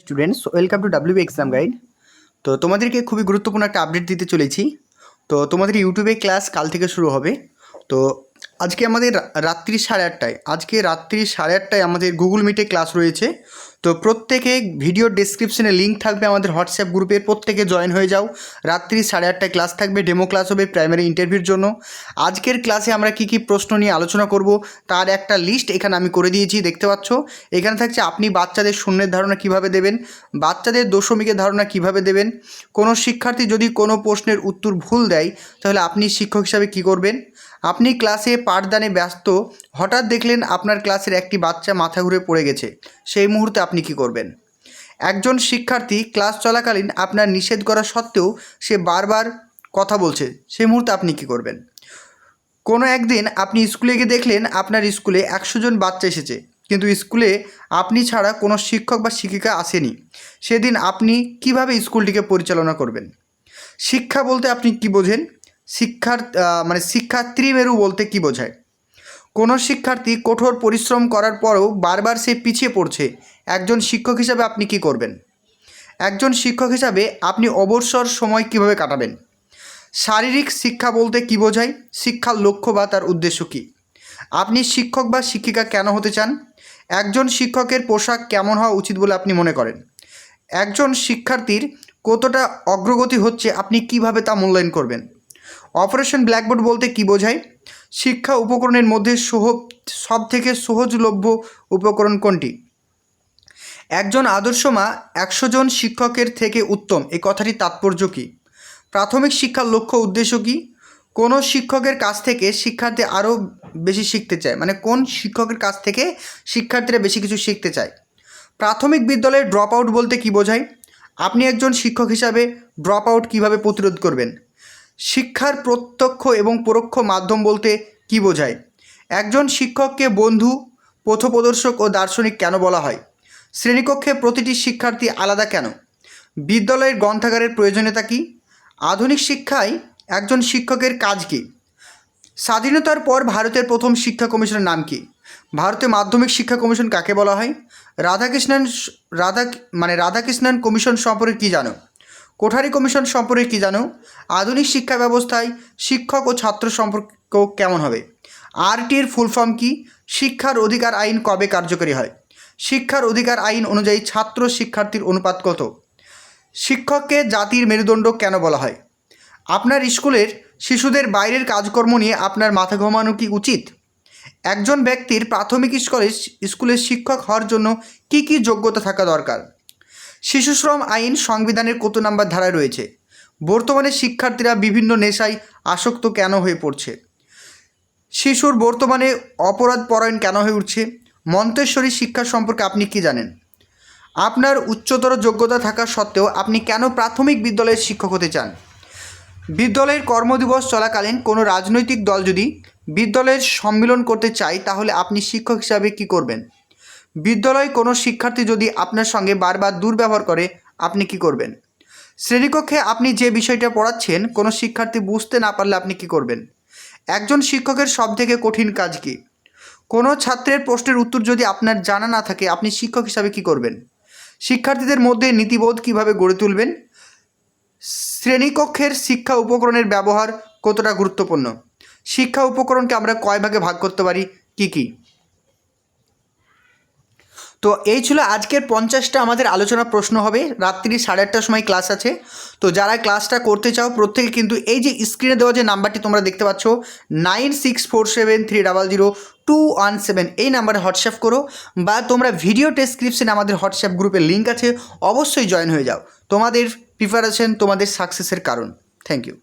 Students welcome to W exam guide তো তোমাদেরকে খুবই গুরুত্বপূর্ণ একটা আপডেট দিতে চলেছি। তো তোমাদের ইউটিউবে ক্লাস কাল থেকে শুরু হবে। তো আজকে আমাদের রাত্রি সাড়ে আটটায়। আজকে রাত্রি সাড়ে আটটায় আমাদের গুগল মিটে ক্লাস রয়েছে। তো প্রত্যেকে ভিডিও ডেসক্রিপশনে লিঙ্ক থাকবে আমাদের হোয়াটসঅ্যাপ গ্রুপের প্রত্যেকে জয়েন হয়ে যাও। রাত্রি সাড়ে আটটায় ক্লাস থাকবে ডেমো ক্লাস হবে প্রাইমারি ইন্টারভিউর জন্য। আজকের ক্লাসে আমরা কি কি প্রশ্ন নিয়ে আলোচনা করব, তার একটা লিস্ট এখানে আমি করে দিয়েছি, দেখতে পাচ্ছ? এখানে থাকছে আপনি বাচ্চাদের শূন্যের ধারণা কীভাবে দেবেন, বাচ্চাদের দশমিকের ধারণা কীভাবে দেবেন? কোনো শিক্ষার্থী যদি কোনো প্রশ্নের উত্তর ভুল দেয়, তাহলে আপনি শিক্ষক হিসাবে কি করবেন? আপনি ক্লাসে পাঠদানে ব্যস্ত, হঠাৎ দেখলেন আপনার ক্লাসের একটি বাচ্চা মাথা ঘুরে পড়ে গেছে। সেই মুহূর্তে আপনি কি করবেন? একজন শিক্ষার্থী ক্লাস চলাকালীন আপনার নিষেধ করা সত্ত্বেও সে বারবার কথা বলছে। সেই মুহূর্তে আপনি কি করবেন? কোনো একদিন আপনি স্কুলে গিয়ে দেখলেন আপনার স্কুলে একশো জন বাচ্চা এসেছে। কিন্তু স্কুলে আপনি ছাড়া কোনো শিক্ষক বা শিক্ষিকা আসেনি। সেদিন আপনি কীভাবে স্কুলটিকে পরিচালনা করবেন? শিক্ষা বলতে আপনি কি বোঝেন? শিক্ষার মানে শিক্ষার্থী মেরু বলতে কি বোঝায়? কোনো শিক্ষার্থী কঠোর পরিশ্রম করার পরেও বারবার সে পিছিয়ে পড়ছে। একজন শিক্ষক হিসাবে আপনি কি করবেন? একজন শিক্ষক হিসাবে আপনি অবসর সময় কীভাবে কাটাবেন? শারীরিক শিক্ষা বলতে কী বোঝায়? শিক্ষার লক্ষ্য বা তার উদ্দেশ্য কী? আপনি শিক্ষক বা শিক্ষিকা কেন হতে চান? একজন শিক্ষকের পোশাক কেমন হওয়া উচিত বলে আপনি মনে করেন? একজন শিক্ষার্থীর কতটা অগ্রগতি হচ্ছে আপনি কীভাবে তা মূল্যায়ন করবেন? অপারেশন ব্ল্যাকবোর্ড বলতে কী বোঝায়? শিক্ষা উপকরণের মধ্যে সহ সব থেকে সহজলভ্য উপকরণ কোনটি? একজন আদর্শ মা একশো জন শিক্ষকের থেকে উত্তম, এই কথাটি তাৎপর্য কী? প্রাথমিক শিক্ষার লক্ষ্য উদ্দেশ্য কী? কোনো শিক্ষকের কাছ থেকে শিক্ষার্থী আরও বেশি শিখতে চায়? মানে কোন শিক্ষকের কাছ থেকে শিক্ষার্থীরা বেশি কিছু শিখতে চায়? প্রাথমিক বিদ্যালয়ে ড্রপ আউট বলতে কী বোঝায়? আপনি একজন শিক্ষক হিসাবে ড্রপ আউট কীভাবে প্রতিরোধ করবেন? শিক্ষার প্রত্যক্ষ এবং পরোক্ষ মাধ্যম বলতে কী বোঝায়? একজন শিক্ষককে বন্ধু, পথপ্রদর্শক ও দার্শনিক কেন বলা হয়? শ্রেণীকক্ষে প্রতিটি শিক্ষার্থী আলাদা কেন? বিদ্যালয়ের গ্রন্থাগারের প্রয়োজনীয়তা কী? আধুনিক শিক্ষায় একজন শিক্ষকের কাজ কী? স্বাধীনতার পর ভারতের প্রথম শিক্ষা কমিশনের নাম কি? ভারতে মাধ্যমিক শিক্ষা কমিশন কাকে বলা হয়? রাধাকৃষ্ণন রাধা মানে রাধাকৃষ্ণন কমিশন সম্পর্কে কী জানো? কোঠারি কমিশন সম্পর্কে কী জানো? আধুনিক শিক্ষা ব্যবস্থায় শিক্ষক ও ছাত্র সম্পর্ক কেমন হবে? আরটির ফুল ফর্ম কি? শিক্ষার অধিকার আইন কবে কার্যকরী হয়? শিক্ষার অধিকার আইন অনুযায়ী ছাত্র শিক্ষার্থীর অনুপাত কত? শিক্ষককে জাতির মেরুদণ্ড কেন বলা হয়? আপনার স্কুলের শিশুদের বাইরের কাজকর্ম নিয়ে আপনার মাথা ঘামানো কি উচিত? একজন ব্যক্তির প্রাথমিক স্কুলে স্কুলের শিক্ষক হওয়ার জন্য কি কি যোগ্যতা থাকা দরকার? শিশুশ্রম আইন সংবিধানের কত নাম্বার ধারায় রয়েছে? বর্তমানে শিক্ষার্থীরা বিভিন্ন নেশায় আসক্ত কেন হয়ে পড়ছে? শিশুর বর্তমানে অপরাধ পরায়ণ কেন হয়ে উঠছে? মন্তেশ্বরী শিক্ষা সম্পর্কে আপনি কি জানেন? আপনার উচ্চতর যোগ্যতা থাকা সত্ত্বেও আপনি কেন প্রাথমিক বিদ্যালয়ের শিক্ষক হতে চান? বিদ্যালয়ের কর্মদিবস চলাকালীন কোনো রাজনৈতিক দল যদি বিদ্যালয়ের সম্মিলন করতে চায়, তাহলে আপনি শিক্ষক হিসাবে কি করবেন? বিদ্যালয়ে কোনো শিক্ষার্থী যদি আপনার সঙ্গে বারবার দুর্ব্যবহার করে, আপনি কি করবেন? শ্রেণীকক্ষে আপনি যে বিষয়টা পড়াচ্ছেন, কোনো শিক্ষার্থী বুঝতে না পারলে আপনি কি করবেন? একজন শিক্ষকের সবথেকে কঠিন কাজ কি? কোনো ছাত্রের প্রশ্নের উত্তর যদি আপনার জানা না থাকে, আপনি শিক্ষক হিসাবে কি করবেন? শিক্ষার্থীদের মধ্যে নীতিবোধ কীভাবে গড়ে তুলবেন? শ্রেণীকক্ষের শিক্ষা উপকরণের ব্যবহার কতটা গুরুত্বপূর্ণ? শিক্ষা উপকরণকে আমরা কয় ভাগে ভাগ করতে পারি? কি কি? তো এই ছিল আজকের পঞ্চাশটা আমাদের আলোচনা প্রশ্ন হবে। রাত্রি সাড়ে আটটার সময় ক্লাস আছে। তো যারা ক্লাসটা করতে চাও, প্রত্যেকে কিন্তু এই যে স্ক্রিনে দেওয়া যে নাম্বারটি তোমরা দেখতে পাচ্ছ nine six four seven three double zero two one seven এই নাম্বারে হোয়াটসঅ্যাপ করো বা তোমরা ভিডিও ডেসক্রিপশনে আমাদের হোয়াটসঅ্যাপ গ্রুপের লিঙ্ক আছে, অবশ্যই জয়েন হয়ে যাও। তোমাদের প্রিপারেশন তোমাদের সাকসেসের কারণ। Thank you